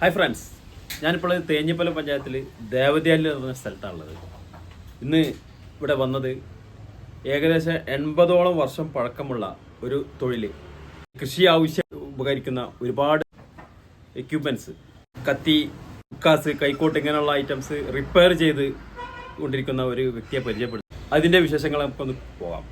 Hi friends ഞാനിപ്പോൾ തേഞ്ഞിപ്പല പഞ്ചായത്തിൽ ദേവദ്യാലിൽ എന്ന സ്ഥലത്താണുള്ളത്. ഇന്ന് ഇവിടെ വന്നത് ഏകദേശം എൺപതോളം വർഷം പഴക്കമുള്ള ഒരു തൊഴിൽ കൃഷി ആവശ്യം ഉപകരിക്കുന്ന ഒരുപാട് എക്യുപ്മെന്റ്സ് കത്തി ഉക്കാസ് കൈക്കോട്ട് ഇങ്ങനെയുള്ള ഐറ്റംസ് റിപ്പയർ ചെയ്ത് കൊണ്ടിരിക്കുന്ന ഒരു വ്യക്തിയെ പരിചയപ്പെടുത്തും. അതിന്റെ വിശേഷങ്ങൾ നമുക്കൊന്ന് പോകാം.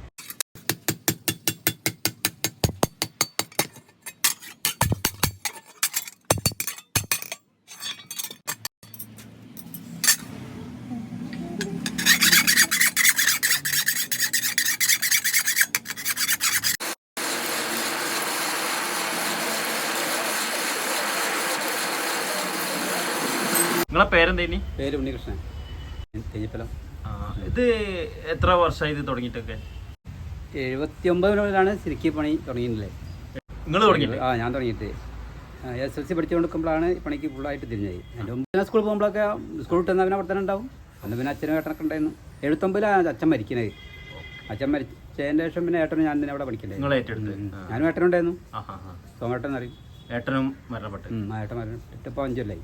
നിങ്ങളെ പേരെന്തേനി പേര് ഉണ്ണികൃഷ്ണൻ. തേഞ്ഞിപ്പലം. ഇത് എത്ര വർഷമായി ഇത് തുടങ്ങിയിട്ടൊക്കെ? എഴുപത്തി ഒമ്പതിലാണ് സിരിക്കി പണി തുടങ്ങിയിട്ടില്ലേ നിങ്ങൾ തുടങ്ങിയിട്ട് ആ ഞാൻ തുടങ്ങിയിട്ട്. എസ് എൽ സി പഠിച്ചുകൊണ്ടിരിക്കുമ്പോഴാണ് പണിക്ക് ഫുള്ളായിട്ട് തിരിഞ്ഞത്. എന്റെ മുമ്പ് സ്കൂൾ സ്കൂളിൽ പോകുമ്പോഴൊക്കെ സ്കൂൾ വിട്ടുന്ന അവനെ അവിടെ തന്നെ ഉണ്ടാവും. അന്ന് പിന്നെ അച്ഛനും ഏട്ടനൊക്കെ ഉണ്ടായിരുന്നു. എഴുപത്തൊമ്പതിലാണ് അച്ഛൻ മരിക്കണത്. അച്ഛൻ മരിച്ചതിന് ശേഷം പിന്നെ ഏട്ടനും ഞാൻ തന്നെ അവിടെ പഠിക്കണ്ടേ? നിങ്ങൾ ഏറ്റെടുത്ത്. ആ. ഞാനും ഏട്ടനുണ്ടായിരുന്നു. സോമേട്ടൻ അറിയും ഏട്ടനും മരണപ്പെട്ടു. ഏട്ടൻ മരിച്ചിട്ട് ഇപ്പോൾ അഞ്ചല്ലായി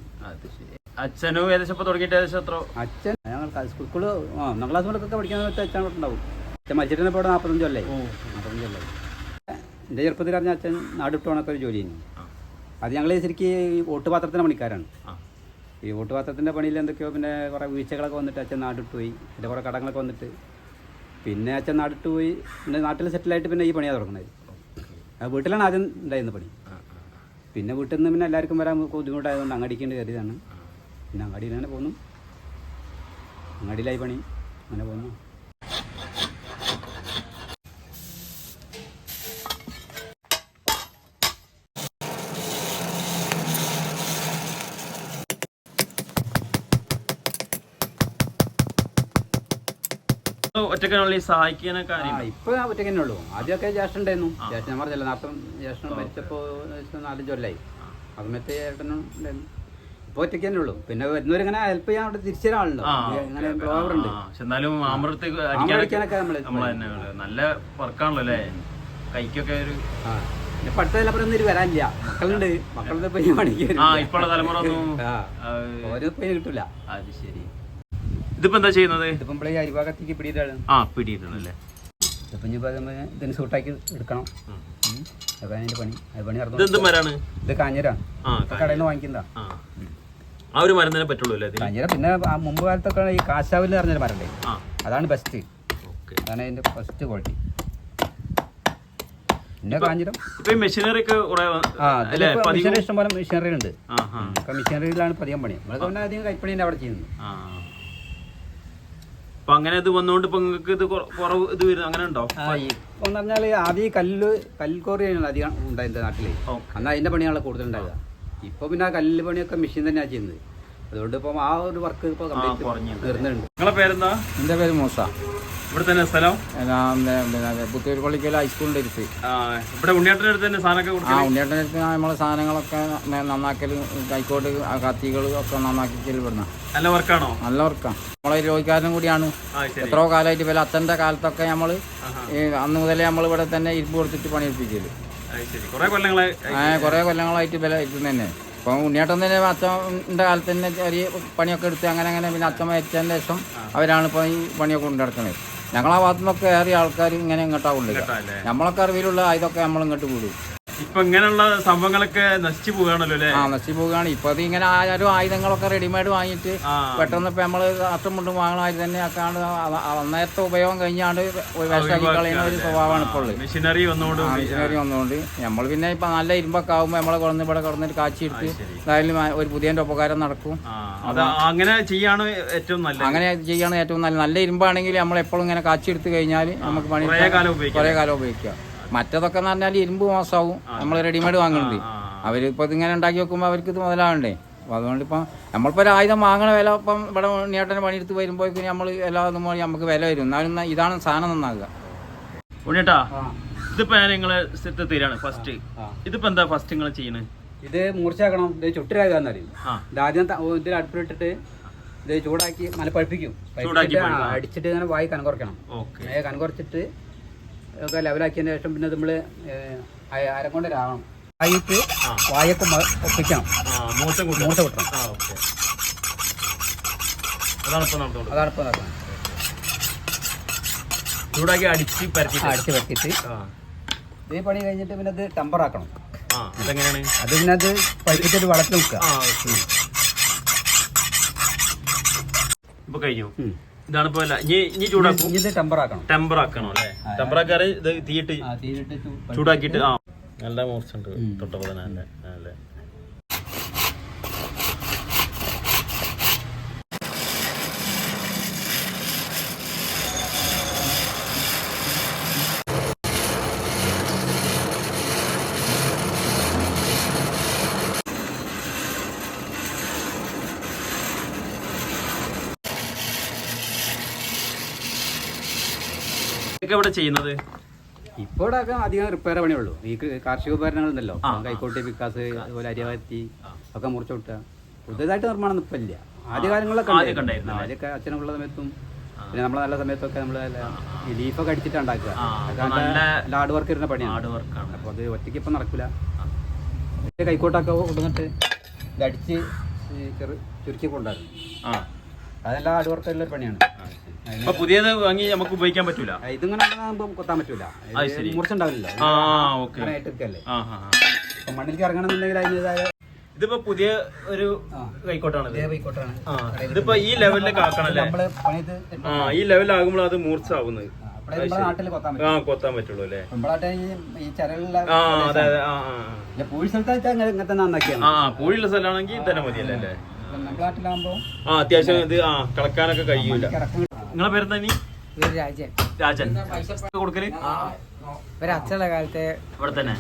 ശരി. അച്ഛനും ഏകദേശം ഇപ്പൊ തുടങ്ങിയിട്ട് ഏകദേശം എത്ര അച്ഛൻ ഞങ്ങൾ സ്കൂൾ ഒന്നാം ക്ലാസ് മുതലൊക്കെ പഠിക്കാൻ വെച്ചാൽ അച്ഛൻ ഉണ്ടാവും. അച്ഛൻ മരിച്ചിട്ട് ഇപ്പോൾ നാൽപ്പത്തഞ്ച് കൊല്ലായി. എന്റെ ചെറുപ്പത്തിൽ അറിഞ്ഞ അച്ഛൻ നാടിട്ട് പോണൊക്കെ ഒരു ജോലി ചെയ്യുന്നു. അത് ഞങ്ങൾ ശരിക്കും ഈ വോട്ടുപാത്രത്തിന്റെ പണിക്കാരാണ്. ഈ വോട്ടുപാത്രത്തിന്റെ പണിയിൽ എന്തൊക്കെയോ പിന്നെ കുറേ വീഴ്ചകളൊക്കെ വന്നിട്ട് അച്ഛൻ നാടിട്ട് പോയി. പിന്നെ കുറേ കടങ്ങളൊക്കെ വന്നിട്ട്. പിന്നെ അച്ഛൻ നാടിട്ട് പോയി. പിന്നെ നാട്ടിൽ സെറ്റിലായിട്ട് പിന്നെ ഈ പണിയാണ് തുടങ്ങുന്നത്. വീട്ടിലാണ് ആദ്യം ഉണ്ടായിരുന്ന പണി. പിന്നെ വീട്ടിൽ നിന്ന് പിന്നെ എല്ലാവർക്കും വരാൻ ബുദ്ധിമുട്ടായതുകൊണ്ട് അങ്ങടിക്കേണ്ടി കയറിയതാണ് പിന്നെ അങ്ങാടിയിൽ അങ്ങനെ പോന്നു. അങ്ങാടിയിലായി പണി. അങ്ങനെ പോന്നു. ഒറ്റക്കാണല്ലോ ഇപ്പൊ ഒറ്റയ്ക്ക് തന്നെ ഉള്ളൂ ആദ്യമൊക്കെ ജ്യേഷ്ഠൻ ഉണ്ടായിരുന്നു. ജ്യേഷ്ഠൻ ഞാൻ പറഞ്ഞല്ലോ നേരത്തെ ജ്യേഷ്ഠൻ മരിച്ചപ്പോ നാലഞ്ച് കൊല്ലായി. ആ. സമയത്ത് ഏട്ടനും ഉണ്ടായിരുന്നു. ഇപ്പൊ ഒറ്റയ്ക്ക് തന്നെ ഉള്ളൂ. പിന്നെ വരുന്നവരിങ്ങനെ ഹെൽപ്പ് ചെയ്യാൻ അവിടെ തിരിച്ചൊരാളുണ്ടോ. ഇങ്ങനെ ബ്ലോവർ ഉണ്ട്. എന്നാലും അടിക്കാനൊക്കെ നമ്മൾ. നല്ല വർക്കാണല്ലോ അല്ലേ? കൈക്കൊക്കെ ഒരു വരാനില്ല. മക്കളുണ്ട്. മക്കളുടെ ഈ പണിക്ക് ഇപ്പോഴുള്ള തലമുറ ഓരോ കിട്ടൂല. അത് ശരി. ഇതിപ്പോ എന്താ ചെയ്യുന്നത്? ഇതിപ്പം നമ്മളെ അരിഭാഗത്തേക്ക് പിടിയിട്ടാണ് ആ ഇതിപ്പം ഇനിയിപ്പോ ഇതിന് സൂട്ടാക്കി എടുക്കണം. അതാണ് അതിന്റെ പണി. അത് പണി നടന്നു ഇത് കാഞ്ഞരാണ്. കടയിൽ നിന്ന് വാങ്ങിക്കുന്നതാ. ആ ഒരു മരം തന്നെ പറ്റുള്ളൂ അല്ലേ ഇതിന് കാഞ്ഞിര പിന്നെ ആ മുമ്പ് കാലത്തൊക്കെ ഈ കാശാവിൽ പറഞ്ഞൊരു മരണ്ടേ ആ. അതാണ് ബെസ്റ്റ് ഓക്കെ അതാണ് അതിന്റെ ഫസ്റ്റ് ക്വാളിറ്റി പിന്നെ കാഞ്ഞിരം. ഇപ്പൊ ഈ മെഷീനറി ഒക്കെ കുറെ ആ അല്ലേ? ഇതിലിപ്പോ പതിവ് മെഷീനറി ഇഷ്ടം മെഷീനറി ഉണ്ട്. ആ ആ. ഇപ്പൊ മെഷീനറിയിലാണ് ഇപ്പൊ അധികം പണി നമ്മളൊക്കെ പിന്നെ അധികം കൈപ്പണി അവിടെ ചെയ്യുന്നത് ആ അപ്പൊ അങ്ങനെ ഇത് വന്നോണ്ട് ഇപ്പൊ നിങ്ങൾക്ക് ഇത് കൊറ- കുറവ് ഇത് വരുന്നു അങ്ങനെ ഉണ്ടോ? ആ ഇപ്പൊ എന്ന് പറഞ്ഞാൽ ആദ്യം ഈ കല്ല് കൽക്കോറിയാണ് അധികം ഉണ്ടായിരുന്നത് നാട്ടിൽ. ഓക്കെ. അന്ന് അതിന്റെ പണിയാണ് കൂടുതൽ ഉണ്ടാവുക. ഇപ്പൊ പിന്നെ ആ കല്ല് പണിയൊക്കെ മെഷീൻ തന്നെയാണ് ചെയ്യുന്നത്. അതുകൊണ്ട് ഇപ്പം ആ ഒരു വർക്ക് ഇപ്പൊ കംപ്ലീറ്റ് തീർന്നുണ്ട് നിങ്ങളെ പേരെന്താ? എന്റെ പേര് മൂസ. ഇവിടെ തന്നെ സ്ഥലം? പുത്തൂർ പള്ളിക്കൽ ഹൈസ്കൂളിന്റെ അടുത്ത്. ആ, ഇവിടെ ഉണ്ണിയേട്ടന്റെ അടുത്ത് തന്നെ സാധനമൊക്കെ ആ ഉണ്ണിയേട്ടന്റെ അടുത്ത് നമ്മളെ സാധനങ്ങളൊക്കെ നന്നാക്കൽ കൈക്കോട്ട് ആ കത്തികൾ ഒക്കെ നന്നാക്കിക്കൽ ഇവിടുന്ന. നല്ല വർക്കാണോ? നല്ല വർക്കാണ് നമ്മളെ രോഗിക്കാരനും കൂടിയാണ്. എത്രോ കാലായിട്ട് എത്രയോ കാലമായിട്ട് ഇവരെ അച്ഛന്റെ കാലത്തൊക്കെ നമ്മൾ. അന്ന് മുതലേ നമ്മൾ ഇവിടെ തന്നെ ഇരിപ്പ് കൊടുത്തിട്ട് പണിയെടുപ്പിക്കൽ. കുറെ കൊല്ലങ്ങളെ കുറേ കൊല്ലങ്ങളായിട്ട് വില ഇരിക്കുന്ന തന്നെ. ഇപ്പം ഉണ്ണിയേട്ടൻ തന്നെ അച്ഛന്റെ കാലത്ത് തന്നെ ചെറിയ പണിയൊക്കെ എടുത്ത് അങ്ങനെ അങ്ങനെ പിന്നെ അച്ഛൻ മരിച്ചതിന് ശേഷം അവരാണ് ഇപ്പോൾ ഈ പണിയൊക്കെ കൊണ്ടുനടക്കുന്നത് ഞങ്ങളാ ഭാഗത്തു നിന്നൊക്കെ ഏറിയ ആൾക്കാർ ഇങ്ങനെ ഇങ്ങോട്ടാ കൊണ്ടുവരിക. നമ്മളൊക്കെ അറിവിലുള്ള ഇതൊക്കെ നമ്മൾ ഇങ്ങോട്ട് വിടും. ഇപ്പൊ ഇങ്ങനെയുള്ള സംഭവങ്ങളൊക്കെ നശിച്ചു പോവുകയാണല്ലോ അല്ലേ? ആ നശിച്ചു പോവുകയാണ്. ഇപ്പൊ അത് ഇങ്ങനെ ആരും ആയുധങ്ങളൊക്കെ റെഡിമെയ്ഡ് വാങ്ങിയിട്ട് പെട്ടെന്ന് ഇപ്പൊ നമ്മൾ അട്ടം മുണ്ടും വാങ്ങണമാതിരി തന്നെ ആക്കാണ്ട് അന്നേരത്തെ ഉപയോഗം കഴിഞ്ഞാണ്ട് വേസ്റ്റാക്കി കളയുന്ന ഒരു സ്വഭാവമാണ് ഇപ്പോൾ ഉള്ളത്. മെഷീനറി വന്നുകൊണ്ട് മെഷീനറി വന്നുകൊണ്ട്. നമ്മൾ പിന്നെ ഇപ്പൊ നല്ല ഇരുമ്പൊക്കെ ആകുമ്പോൾ നമ്മളെ കൊണ്ടുവന്ന് ഇവിടെ കിടന്നിട്ട് കാച്ചിയിട്ട്. എന്തായാലും ഒരു പുതിയ ഉപകാരം നടക്കും. അങ്ങനെ ചെയ്യാണ് ഏറ്റവും നല്ല അങ്ങനെ ചെയ്യാണ് ഏറ്റവും നല്ല നല്ല ഇരുമ്പാണെങ്കിൽ നമ്മൾ എപ്പോഴും ഇങ്ങനെ എടുത്തു കഴിഞ്ഞാൽ നമുക്ക് പണി കുറേ കാലം ഉപയോഗിക്കാം. മറ്റതൊക്കെ എന്ന് പറഞ്ഞാൽ ഇരുമ്പ് മോശമാവും നമ്മൾ റെഡിമെയ്ഡ് വാങ്ങുന്നുണ്ട് അവരിപ്പോൾ ഇതിങ്ങനെ ഉണ്ടാക്കി വെക്കുമ്പോൾ അവർക്ക് ഇത് മുതലാവണ്ടേ? അപ്പോൾ അതുകൊണ്ട് ഇപ്പം നമ്മളിപ്പോൾ ഒരു ആയുധം വാങ്ങണ വില ഇപ്പം ഇവിടെ ഉണ്ണിയേട്ടനെ പണിയെടുത്ത് വരുമ്പോഴേക്കും നമ്മൾ എല്ലാ ഇതും പോയി നമുക്ക് വില വരും. എന്നാലും ഇതാണ് സാധനം നന്നാകുക ഉണ്ണിയേട്ടാ ഇതിപ്പോൾ ഇതിപ്പോ ഞാൻ നിങ്ങളെ തീരാണ് തരാണ് ഫസ്റ്റ് ഇതിപ്പോൾ ഇതിപ്പോ എന്താ ഫസ്റ്റ് നിങ്ങൾ ചെയ്യണത് ഇത് മൂർച്ചയാക്കണം. ഇത് ചുട്ടിരാകാന്ന് അറിയും ആ. ഇത് ആദ്യം ഇതിൽ അടുപ്പിലിട്ടിട്ട് ഇത് ചൂടാക്കി നല്ല പഴുപ്പിക്കും. അടിച്ചിട്ട് ഇങ്ങനെ വായി കനകുറക്കണം കുറയ്ക്കണം. കനം കനകുറച്ചിട്ട് ഒക്കെ ലെവലാക്കിയതിന് ശേഷം പിന്നെ നമ്മൾ അരം കൊണ്ട് രാവണം. വായൊക്കെ മ- ഒപ്പിക്കണം. കൂട്ടണം. ആ ഓക്കെ. അതാണ് ഇപ്പം നടന്നുകൊണ്ട് അതാണ് ഇപ്പോൾ നടക്കുന്നത് ചൂടാക്കി അടിച്ച് അടിച്ച് വെട്ടിയിട്ട് ഈ പണി കഴിഞ്ഞിട്ട് പിന്നെ അത് ടെമ്പറാക്കണം ആ അതെങ്ങനെയാണ്? അത് പിന്നെ അത് പഴുപ്പിച്ചിട്ട് വളർത്തി വെക്കുക. ഇപ്പൊ കഴിഞ്ഞു. ഇതാണ് ഇപ്പൊ ഇനി ഇനി ചൂടാക്കും. ഇനി ഇത് ടെമ്പറാക്കണം ടെമ്പർ ആക്കണം അല്ലേ? ടെമ്പർ ആക്കാറ് ഇത് തീയിട്ട് ചൂടാക്കിയിട്ട് ആ. നല്ല മോർച്ചുണ്ട്. തൊട്ടപ്പോ തന്നെ അല്ലേ ഇവിടെ ചെയ്യുന്നത്? ഇപ്പോൾ അധികം റിപ്പയർ പണിയുള്ളൂ ഈ കാർഷിക ഉപകരണങ്ങളുണ്ടല്ലോ. ഉണ്ടല്ലോ കൈക്കോട്ടി വിക്കാസ് അതുപോലെ അരിവാത്തി ഒക്കെ മുറിച്ചു വിട്ടുക പുതിയതായിട്ട് നിർമ്മാണം ഇപ്പം ഇല്ല. ആദ്യ കാലങ്ങളിലൊക്കെ ആദ്യമൊക്കെ അച്ഛനുള്ള സമയത്തും പിന്നെ നമ്മളെ നല്ല സമയത്തൊക്കെ നമ്മൾ ലീഫൊക്കെ അടിച്ചിട്ടാണ് ഉണ്ടാക്കുക. ഹാർഡ് വർക്ക് ഇരുന്ന പണിയാണ്. ഹാർഡ് വർക്കാണ്. അപ്പോൾ അത് ഒറ്റയ്ക്ക് ഇപ്പം നടക്കില്ല കൈക്കോട്ടൊക്കെ കൊണ്ടുവന്നിട്ട് ഇത് അടിച്ച് ചെറു ചുരുക്കി കൊണ്ടായിരുന്നു അതെല്ലാം ഹാർഡ് വർക്ക് ഉള്ള പണിയാണ്. അപ്പൊ പുതിയത് വാങ്ങി നമുക്ക് ഉപയോഗിക്കാൻ പറ്റൂല? ഇതിങ്ങനെ കൊത്താൻ പറ്റൂല. മുറിച്ചുണ്ടാവില്ലല്ലോ. ആ ഓക്കെ. മണ്ണിലേക്ക് ഇറങ്ങണമെന്നുണ്ടെങ്കിൽ അതിന്റെതായ ഇതിപ്പോ പുതിയ ഒരു. കൈക്കോട്ടാണ് ഇതിപ്പോ ഈ ലെവലിലേക്ക് ആക്കണല്ലേ ആ ഈ ലെവലാകുമ്പോൾ അത് മൂർച്ചാവുന്നത് ആ കൊത്താൻ പറ്റുള്ളൂ അല്ലേ? ആ അതെ അതെ ആ പൂഴിയുള്ള സ്ഥലമാണെങ്കിൽ തന്നെ മതിയല്ലേ ആ അത്യാവശ്യം ഇത് ആ കളക്കാനൊക്കെ കഴിയൂല. നിങ്ങളെ പേരെന്താ നീ രാജൻ. രാജൻ കൊടുക്കൽ? ഒരു അച്ഛനുള്ള കാലത്തെ ഇവിടെ തന്നെ.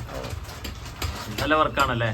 നല്ല വർക്കാണല്ലേ